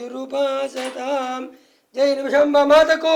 సర్వమాయురుపాసతాం జై నిమిషంబ మాతకు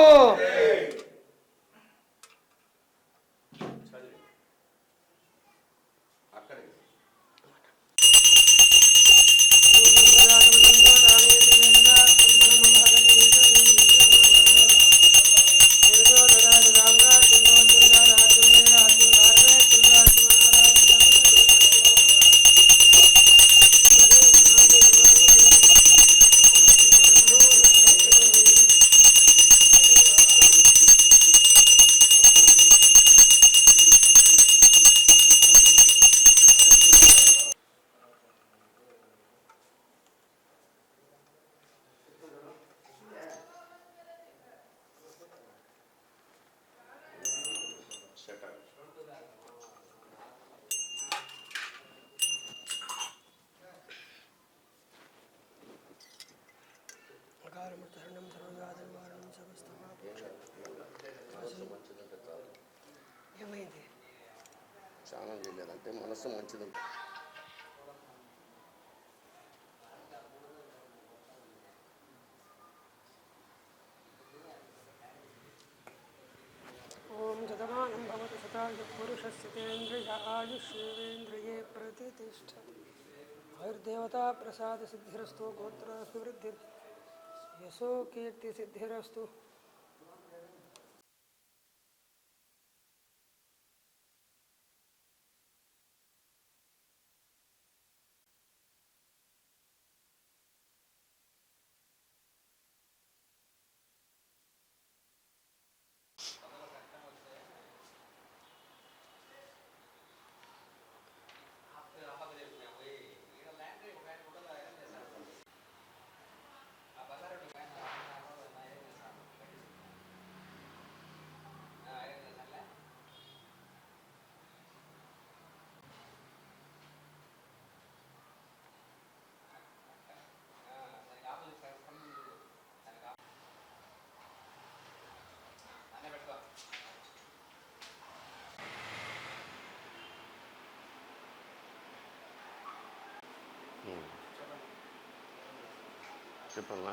స్నానం చేయలేదంటే మనసు మంచిది. ఓం శతమానం భవతు శతాయు పురుషస్య ఆయుష్యేంద్రియే ప్రతిష్ట ఆయుర్దేవతా ప్రసాద సిద్ధిరస్తు గోత్రాభివృద్ధి. యశో కీర్తి సిద్ధిరస్తు. చెప్పమ్మా.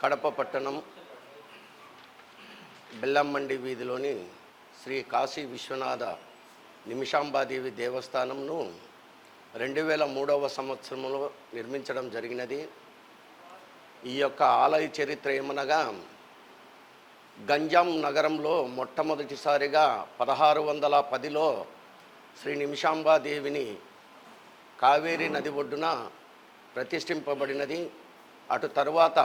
కడప పట్టణం బెల్లంమండి వీధిలోని శ్రీ కాశీ విశ్వనాథ నిమిషాంబాదేవి దేవస్థానంను రెండు వేల మూడవ సంవత్సరంలో నిర్మించడం జరిగినది. ఈ యొక్క ఆలయ చరిత్ర ఏమనగా గంజాం నగరంలో మొట్టమొదటిసారిగా పదహారు వందల పదిలో శ్రీ నిమిషాంబాదేవిని కావేరీ నది ఒడ్డున ప్రతిష్ఠింపబడినది. అటు తరువాత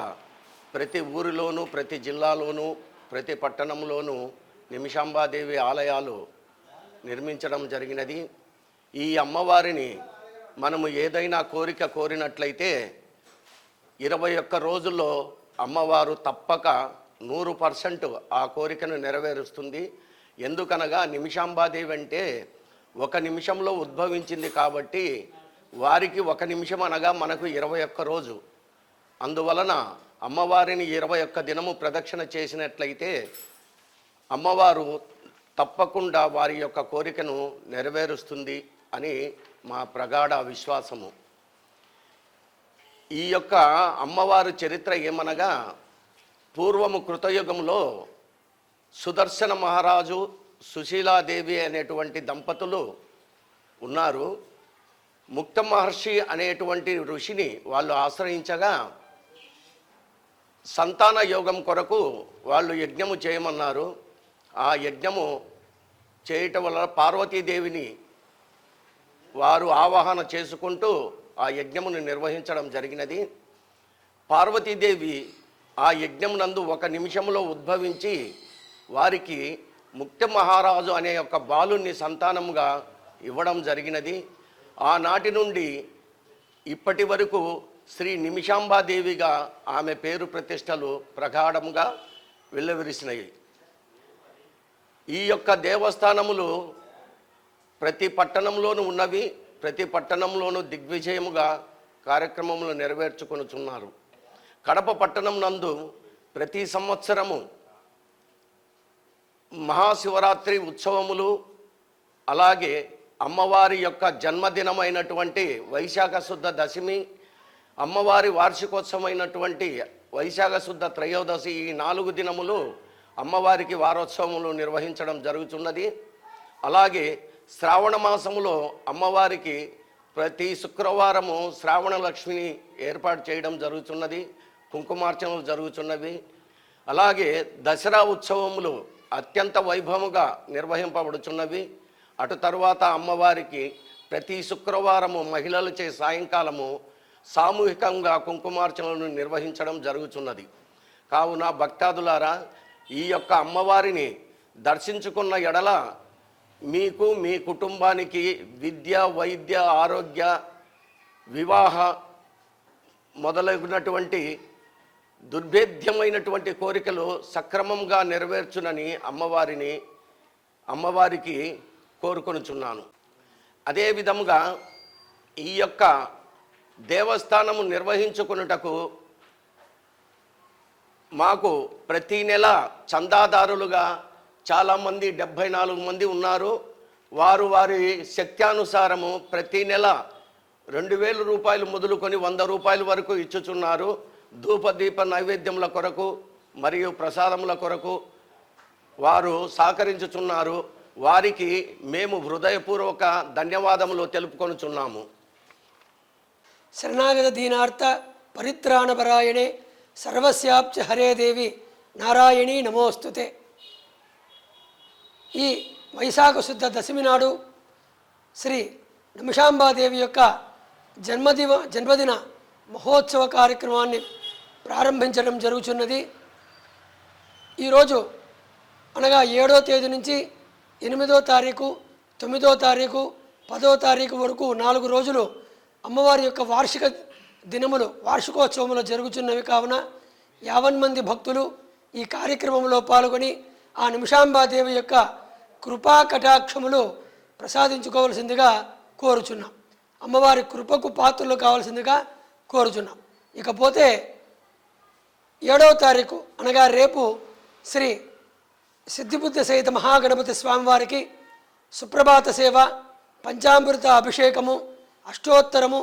ప్రతి ఊరిలోనూ ప్రతి జిల్లాలోనూ ప్రతి పట్టణంలోనూ నిమిషాంబాదేవి ఆలయాలు నిర్మించడం జరిగినది. ఈ అమ్మవారిని మనము ఏదైనా కోరిక కోరినట్లయితే ఇరవై ఒక్క రోజుల్లో అమ్మవారు తప్పక నూరు పర్సెంట్ ఆ కోరికను నెరవేరుస్తుంది. ఎందుకనగా నిమిషాంబాదేవి అంటే ఒక నిమిషంలో ఉద్భవించింది కాబట్టి వారికి ఒక నిమిషం అనగా మనకు ఇరవై ఒక్క రోజు. అందువలన అమ్మవారిని ఇరవై ఒక్క దినము ప్రదక్షిణ చేసినట్లయితే అమ్మవారు తప్పకుండా వారి యొక్క కోరికను నెరవేరుస్తుంది అని మా ప్రగాఢ విశ్వాసము. ఈ యొక్క అమ్మవారు చరిత్ర ఏమనగా పూర్వము కృతయుగంలో సుదర్శన మహారాజు సుశీలాదేవి అనేటువంటి దంపతులు ఉన్నారు. ముక్త మహర్షి అనేటువంటి ఋషిని వాళ్ళు ఆశ్రయించగా సంతాన యోగం కొరకు వాళ్ళు యజ్ఞము చేయమన్నారు. ఆ యజ్ఞము చేయటం వలన పార్వతీదేవిని వారు ఆవాహన చేసుకుంటూ ఆ యజ్ఞమును నిర్వహించడం జరిగినది. పార్వతీదేవి ఆ యజ్ఞమునందు ఒక నిమిషంలో ఉద్భవించి వారికి ముక్త మహారాజు అనే ఒక బాలుని సంతానముగా ఇవ్వడం జరిగినది. ఆనాటి నుండి ఇప్పటి వరకు శ్రీ నిమిషాంబాదేవిగా ఆమె పేరు ప్రతిష్టలు ప్రగాఢంగా వెల్లవిరిసినాయి ఈ యొక్క దేవస్థానములు ప్రతి పట్టణంలోనూ ఉన్నవి ప్రతి పట్టణంలోనూ దిగ్విజయముగా కార్యక్రమములు నెరవేర్చుకొనుచున్నారు. కడప పట్టణం నందు ప్రతి సంవత్సరము మహాశివరాత్రి ఉత్సవములు అలాగే అమ్మవారి యొక్క జన్మదినమైనటువంటి వైశాఖ శుద్ధ దశమి అమ్మవారి వార్షికోత్సవమైనటువంటి వైశాఖ శుద్ధ త్రయోదశి ఈ నాలుగు దినములు అమ్మవారికి వారోత్సవములు నిర్వహించడం జరుగుతున్నది. అలాగే శ్రావణ మాసములో అమ్మవారికి ప్రతి శుక్రవారము శ్రావణ లక్ష్మిని ఏర్పాటు చేయడం జరుగుతున్నది కుంకుమార్చనలు జరుగుతున్నవి. అలాగే దసరా ఉత్సవములు అత్యంత వైభవముగా నిర్వహింపబడుచున్నవి అటు తరువాత అమ్మవారికి ప్రతి శుక్రవారము మహిళలచే సాయంకాలము సామూహికంగా కుంకుమార్చనలను నిర్వహించడం జరుగుతున్నది కావున భక్తాదులారా ఈ యొక్క అమ్మవారిని దర్శించుకున్న ఎడల మీకు మీ కుటుంబానికి విద్య వైద్య ఆరోగ్య వివాహ మొదలైనటువంటి దుర్భేద్యమైనటువంటి కోరికలు సక్రమంగా నెరవేర్చునని అమ్మవారిని అమ్మవారికి కోరుకొనుచున్నాను. అదే విధముగా ఈ యొక్క దేవస్థానము నిర్వహించుకున్నటకు మాకు ప్రతి నెల చందాదారులుగా చాలామంది డెబ్భై నాలుగు మంది ఉన్నారు. వారు వారి శక్త్యానుసారము ప్రతి నెల రెండు వేల రూపాయలు మొదలుకొని వంద రూపాయల వరకు ఇచ్చుచున్నారు. ధూపదీప నైవేద్యముల కొరకు మరియు ప్రసాదముల కొరకు వారు సహకరించుచున్నారు. వారికి మేము హృదయపూర్వక ధన్యవాదములు తెలుపుకొనుచున్నాము. శరణాగత దీనార్థ పరిత్రాణపరాయణే సర్వస్యాప్చ హరే దేవి నారాయణీ నమోస్తుతే. ఈ వైశాఖ శుద్ధ దశమి నాడు శ్రీ నిమిషాంబాదేవి యొక్క జన్మదిన జన్మదిన మహోత్సవ కార్యక్రమాన్ని ప్రారంభించడం జరుగుతున్నది ఈరోజు అనగా ఏడో తేదీ నుంచి ఎనిమిదో తారీఖు తొమ్మిదో తారీఖు పదో తారీఖు వరకు నాలుగు రోజులు అమ్మవారి యొక్క వార్షిక దినములు వార్షికోత్సవములు జరుగుతున్నవి కావున యావన్ మంది భక్తులు ఈ కార్యక్రమంలో పాల్గొని ఆ నిమిషాంబాదేవి యొక్క కృపా కటాక్షములు ప్రసాదించుకోవలసిందిగా కోరుచున్నాం. అమ్మవారి కృపకు పాత్రలు కావాల్సిందిగా కోరుచున్నాం. ఇకపోతే ఏడవ తారీఖు అనగా రేపు శ్రీ సిద్ధిబుద్ధ సహిత మహాగణపతి స్వామివారికి సుప్రభాత సేవ పంచామృత అభిషేకము అష్టోత్తరము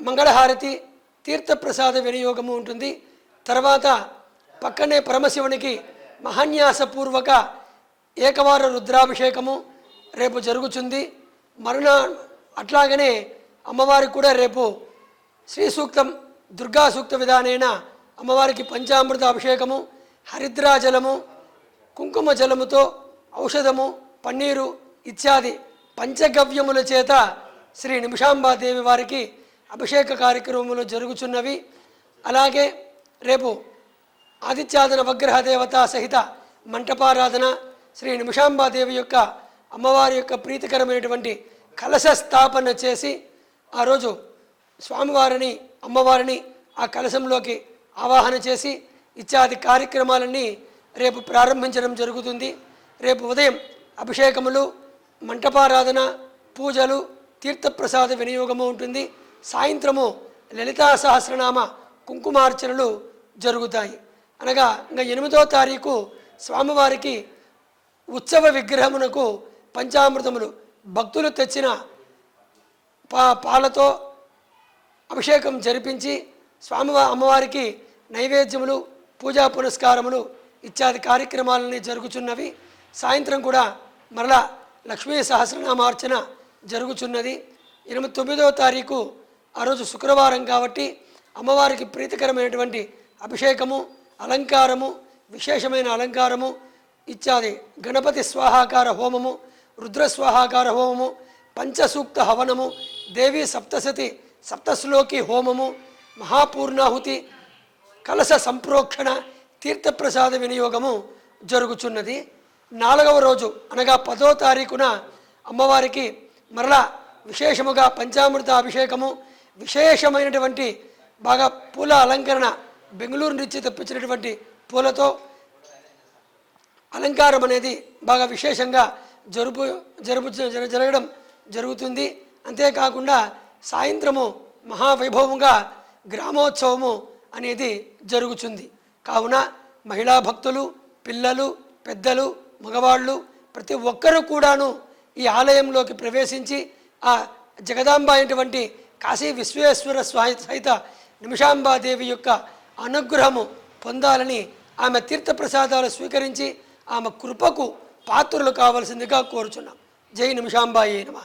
మంగళహారతి తీర్థప్రసాద వినియోగము ఉంటుంది. తర్వాత పక్కనే పరమశివునికి మహాన్యాసపూర్వక ఏకవార రుద్రాభిషేకము రేపు జరుగుతుంది. మరునా అట్లాగనే అమ్మవారికి కూడా రేపు శ్రీ సూక్తం దుర్గా సూక్త విధానేన అమ్మవారికి పంచామృత అభిషేకము హరిద్రాజలము కుంకుమ జలముతో ఔషధము పన్నీరు ఇత్యాది పంచగవ్యముల చేత శ్రీ నిమిషాంబాదేవి వారికి అభిషేక కార్యక్రమములు జరుగుచున్నవి. అలాగే రేపు ఆదిత్యాదన వగ్రహ దేవత సహిత మంటపారాధన శ్రీ నిమిషాంబాదేవి యొక్క అమ్మవారి యొక్క ప్రీతికరమైనటువంటి కలశ స్థాపన చేసి ఆ రోజు స్వామివారిని అమ్మవారిని ఆ కలశంలోకి ఆవాహన చేసి ఇత్యాది కార్యక్రమాలన్నీ రేపు ప్రారంభించడం జరుగుతుంది. రేపు ఉదయం అభిషేకములు మంటపారాధన పూజలు తీర్థప్రసాద వినియోగము ఉంటుంది. సాయంత్రము లలితా సహస్రనామ కుంకుమార్చనలు జరుగుతాయి. అనగా ఇంకా ఎనిమిదో తారీఖు స్వామివారికి ఉత్సవ విగ్రహమునకు పంచామృతములు భక్తులు తెచ్చిన పా పాలతో అభిషేకం జరిపించి స్వామివారి అమ్మవారికి నైవేద్యములు పూజా పునస్కారములు ఇత్యాది కార్యక్రమాలన్నీ జరుగుచున్నవి. సాయంత్రం కూడా మరలా లక్ష్మీ సహస్రనామార్చన జరుగుచున్నది. ఎనిమిది తొమ్మిదవ తారీఖు ఆ రోజు శుక్రవారం కాబట్టి అమ్మవారికి ప్రీతికరమైనటువంటి అభిషేకము అలంకారము విశేషమైన అలంకారము ఇత్యాది గణపతి స్వాహాకార హోమము రుద్ర స్వాహాకార హోమము పంచసూక్త హవనము దేవి సప్తశతి సప్తశ్లోకి హోమము మహాపూర్ణాహుతి కలశ సంప్రోక్షణ తీర్థప్రసాద వినియోగము జరుగుచున్నది. నాలుగవ రోజు అనగా పదో తారీఖున అమ్మవారికి మరలా విశేషముగా పంచామృత అభిషేకము విశేషమైనటువంటి బాగా పూల అలంకరణ బెంగళూరు నుంచి తెప్పించినటువంటి పూలతో అలంకారం అనేది బాగా విశేషంగా జరుపు జరుపు జర- జరగడం జరుగుతుంది. అంతేకాకుండా సాయంత్రము మహావైభవంగా గ్రామోత్సవము అనేది జరుగుతుంది కావున మహిళా భక్తులు పిల్లలు పెద్దలు మగవాళ్ళు ప్రతి ఒక్కరూ కూడాను ఈ ఆలయంలోకి ప్రవేశించి ఆ జగదాంబ అయినటువంటి కాశీ విశ్వేశ్వర స్వామి సహిత నిమిషాంబాదేవి యొక్క అనుగ్రహము పొందాలని ఆమె తీర్థప్రసాదాలు స్వీకరించి ఆమె కృపకు పాత్రులు కావలసిందిగా కోరుచున్నాం. జై నిమిషాంబాయి నమ.